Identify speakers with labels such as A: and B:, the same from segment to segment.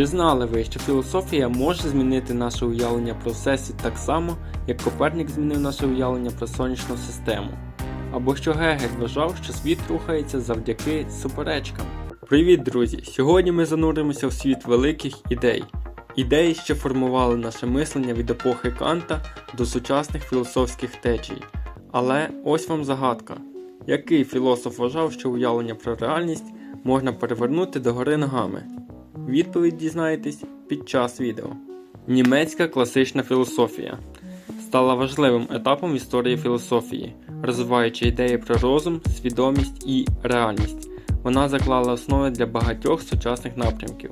A: Чи знали ви, що філософія може змінити наше уявлення про всесвіт так само, як Копернік змінив наше уявлення про сонячну систему? Або що Гегель вважав, що світ рухається завдяки суперечкам? Привіт, друзі! Сьогодні ми зануримося в світ великих ідей. Ідеї, що формували наше мислення від епохи Канта до сучасних філософських течій. Але ось вам загадка. Який філософ вважав, що уявлення про реальність можна перевернути догори ногами? Відповідь дізнаєтесь під час відео. Німецька класична філософія стала важливим етапом в історії філософії, розвиваючи ідеї про розум, свідомість і реальність. Вона заклала основи для багатьох сучасних напрямків.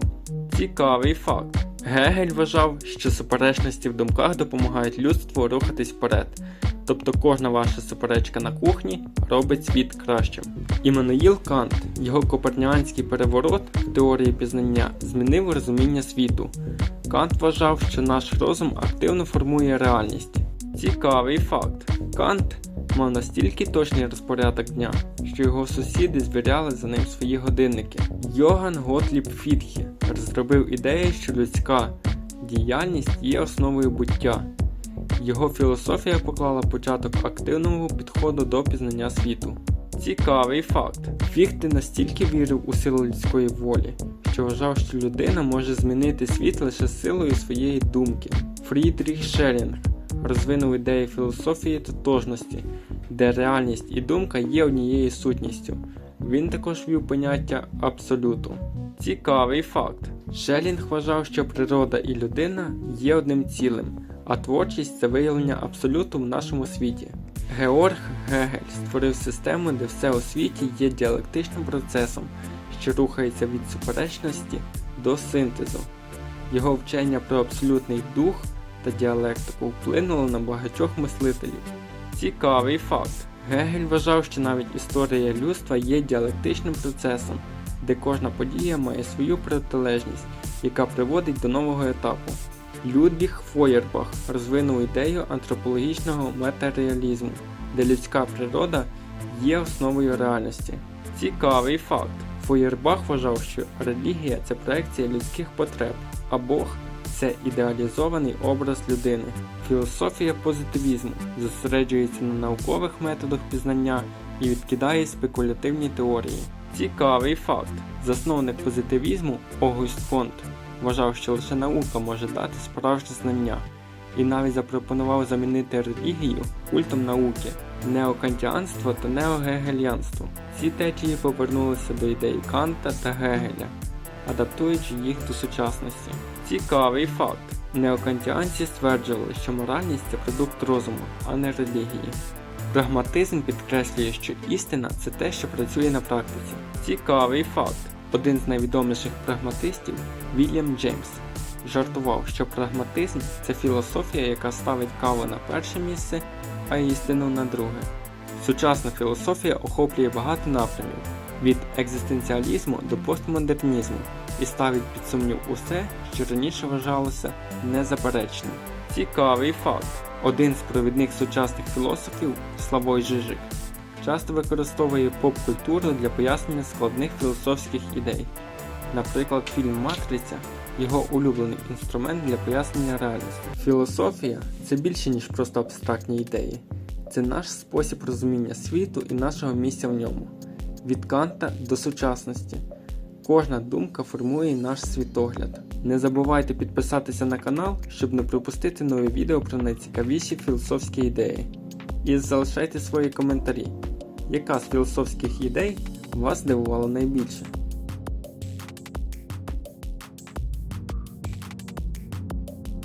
A: Цікавий факт. Гегель вважав, що суперечності в думках допомагають людству рухатись вперед. Тобто кожна ваша суперечка на кухні робить світ кращим. Іммануїл Кант, його коперніанський переворот в теорії пізнання змінив розуміння світу. Кант вважав, що наш розум активно формує реальність. Цікавий факт. Кант мав настільки точний розпорядок дня, що його сусіди звіряли за ним свої годинники. Йоган Готліб Фітхе розробив ідею, що людська діяльність є основою буття. Його філософія поклала початок активному підходу до пізнання світу. Цікавий факт. Фіхте настільки вірив у силу людської волі, що вважав, що людина може змінити світ лише силою своєї думки. Фрідріх Шелінг розвинув ідею філософії тотожності, де реальність і думка є однією сутністю. Він також вів поняття абсолюту. Цікавий факт. Шелінг вважав, що природа і людина є одним цілим, а творчість це виявлення абсолюту в нашому світі. Георг Гегель створив систему, де все у світі є діалектичним процесом, що рухається від суперечності до синтезу. Його вчення про абсолютний дух та діалектику вплинуло на багатьох мислителів. Цікавий факт. Гегель вважав, що навіть історія людства є діалектичним процесом, де кожна подія має свою протилежність, яка приводить до нового етапу. Людвіг Фойербах розвинув ідею антропологічного матеріалізму, де людська природа є основою реальності. Цікавий факт. Фойербах вважав, що релігія це проекція людських потреб, а Бог це ідеалізований образ людини. Філософія позитивізму зосереджується на наукових методах пізнання і відкидає спекулятивні теорії. Цікавий факт. Засновник позитивізму Огюст Конт вважав, що лише наука може дати справжнє знання, і навіть запропонував замінити релігію культом науки, неокантіанство та неогегельянство. Ці течії повернулися до ідей Канта та Гегеля, адаптуючи їх до сучасності. Цікавий факт. Неокантіанці стверджували, що моральність це продукт розуму, а не релігії. Прагматизм підкреслює, що істина це те, що працює на практиці. Цікавий факт. Один з найвідоміших прагматистів Вільям Джеймс жартував, що прагматизм це філософія, яка ставить каву на перше місце, а істину на друге. Сучасна філософія охоплює багато напрямів від екзистенціалізму до постмодернізму і ставить під сумнів усе, що раніше вважалося незаперечним. Цікавий факт. Один з провідних сучасних філософів Славой Жижик часто використовує поп-культуру для пояснення складних філософських ідей. Наприклад, фільм Матриця його улюблений інструмент для пояснення реальності. Філософія це більше, ніж просто абстрактні ідеї. Це наш спосіб розуміння світу і нашого місця в ньому. Від Канта до сучасності. Кожна думка формує наш світогляд. Не забувайте підписатися на канал, щоб не пропустити нові відео про найцікавіші філософські ідеї. І залишайте свої коментарі. Яка з філософських ідей вас здивувала найбільше?